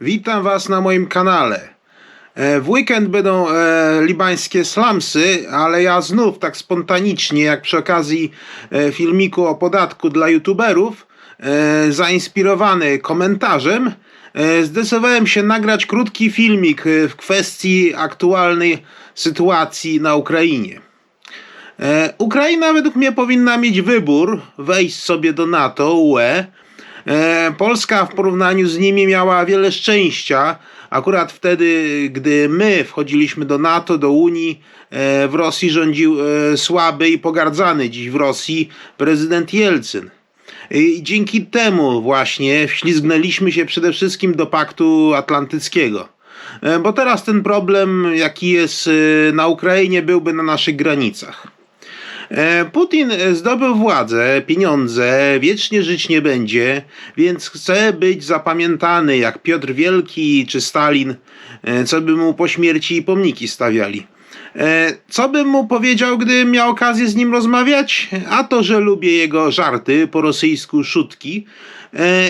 Witam Was na moim kanale. E, W weekend będą e, libańskie slamsy, ale ja znów tak spontanicznie, jak przy okazji e, filmiku o podatku dla youtuberów, zainspirowany komentarzem, zdecydowałem się nagrać krótki filmik w kwestii aktualnej sytuacji na Ukrainie. Ukraina według mnie powinna mieć wybór wejść sobie do NATO, UE. E, Polska w porównaniu z nimi miała wiele szczęścia. Akurat wtedy, gdy my wchodziliśmy do NATO, do Unii, e, w Rosji rządził e, słaby i pogardzany dziś w Rosji prezydent Jelcyn. I dzięki temu właśnie wślizgnęliśmy się przede wszystkim do Paktu Atlantyckiego. Bo teraz ten problem, jaki jest na Ukrainie, byłby na naszych granicach. E, Putin zdobył władzę, pieniądze, wiecznie żyć nie będzie, więc chce być zapamiętany jak Piotr Wielki czy Stalin, e, co by mu po śmierci pomniki stawiali. E, Co bym mu powiedział, gdybym miał okazję z nim rozmawiać? A to, że lubię jego żarty, po rosyjsku szutki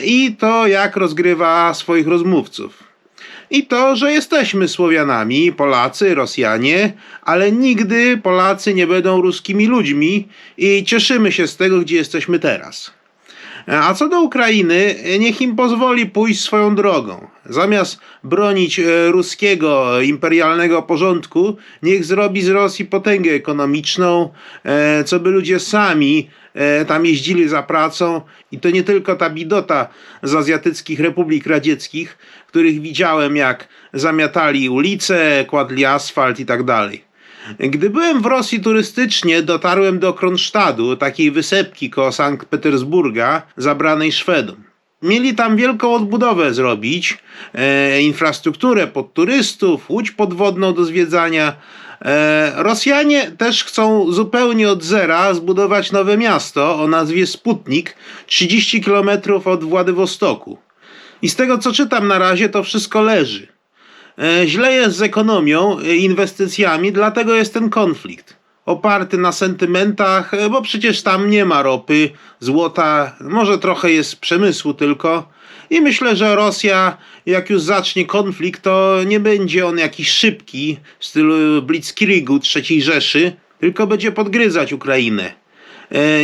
i to, jak rozgrywa swoich rozmówców. I to, że jesteśmy Słowianami, Polacy, Rosjanie, ale nigdy Polacy nie będą ruskimi ludźmi i cieszymy się z tego, gdzie jesteśmy teraz. A co do Ukrainy, niech im pozwoli pójść swoją drogą. Zamiast bronić e, ruskiego imperialnego porządku, niech zrobi z Rosji potęgę ekonomiczną, e, co by ludzie sami e, tam jeździli za pracą. I to nie tylko ta bidota z azjatyckich republik radzieckich, których widziałem, jak zamiatali ulice, kładli asfalt i tak dalej. Gdy byłem w Rosji turystycznie, dotarłem do Kronsztadu, takiej wysepki koło Sankt Petersburga, zabranej Szwedom. Mieli tam wielką odbudowę zrobić, e, infrastrukturę pod turystów, łódź podwodną do zwiedzania. E, Rosjanie też chcą zupełnie od zera zbudować nowe miasto o nazwie Sputnik, 30 km od Władywostoku. I z tego co czytam na razie, to wszystko leży. E, Źle jest z ekonomią, e, inwestycjami, dlatego jest ten konflikt. Oparty na sentymentach, e, bo przecież tam nie ma ropy, złota, może trochę jest przemysłu tylko. I myślę, że Rosja, jak już zacznie konflikt, to nie będzie on jakiś szybki w stylu Blitzkriegu III Rzeszy, tylko będzie podgryzać Ukrainę.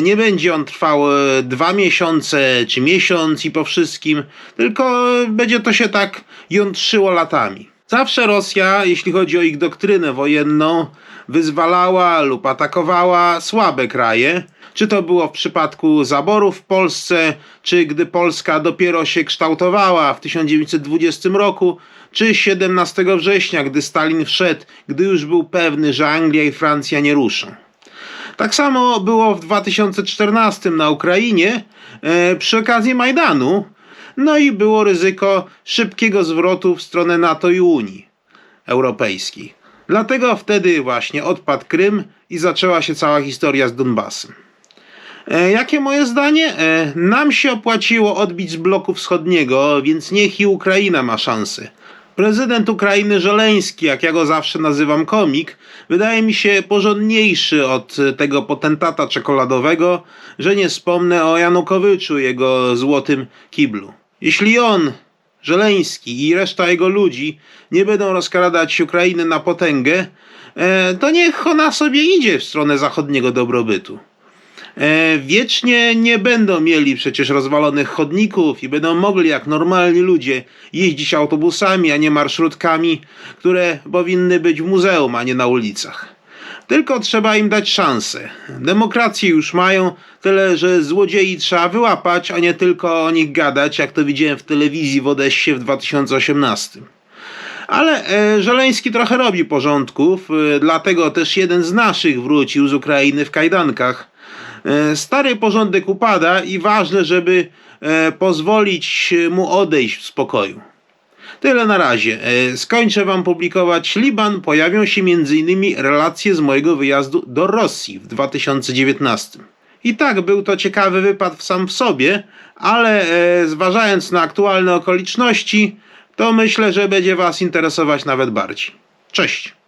Nie będzie on trwał dwa miesiące czy miesiąc i po wszystkim, tylko będzie to się tak jątrzyło latami. Zawsze Rosja, jeśli chodzi o ich doktrynę wojenną, wyzwalała lub atakowała słabe kraje. Czy to było w przypadku zaborów w Polsce, czy gdy Polska dopiero się kształtowała w 1920 roku, czy 17 września, gdy Stalin wszedł, gdy już był pewny, że Anglia i Francja nie ruszą. Tak samo było w 2014 na Ukrainie e, przy okazji Majdanu. No i było ryzyko szybkiego zwrotu w stronę NATO i Unii Europejskiej. Dlatego wtedy właśnie odpadł Krym i zaczęła się cała historia z Donbasem. E, jakie moje zdanie? E, nam się opłaciło odbić z bloku wschodniego, więc niech i Ukraina ma szansę. Prezydent Ukrainy Żeleński, jak ja go zawsze nazywam komik, wydaje mi się porządniejszy od tego potentata czekoladowego, że nie wspomnę o Janukowyczu, jego złotym kiblu. Jeśli on, Żeleński i reszta jego ludzi nie będą rozkradać Ukrainy na potęgę, e, to niech ona sobie idzie w stronę zachodniego dobrobytu. E, wiecznie nie będą mieli przecież rozwalonych chodników i będą mogli jak normalni ludzie jeździć autobusami, a nie marszrutkami, które powinny być w muzeum, a nie na ulicach. Tylko trzeba im dać szansę. Demokrację już mają, tyle że złodziei trzeba wyłapać, a nie tylko o nich gadać, jak to widziałem w telewizji w Odessie w 2018. Ale e, Żeleński trochę robi porządków, e, dlatego też jeden z naszych wrócił z Ukrainy w kajdankach. E, stary porządek upada i ważne, żeby e, pozwolić mu odejść w spokoju. Tyle na razie. E, Skończę wam publikować Liban. Pojawią się m.in. relacje z mojego wyjazdu do Rosji w 2019. I tak był to ciekawy wypad sam w sobie, ale e, zważając na aktualne okoliczności, to myślę, że będzie was interesować nawet bardziej. Cześć!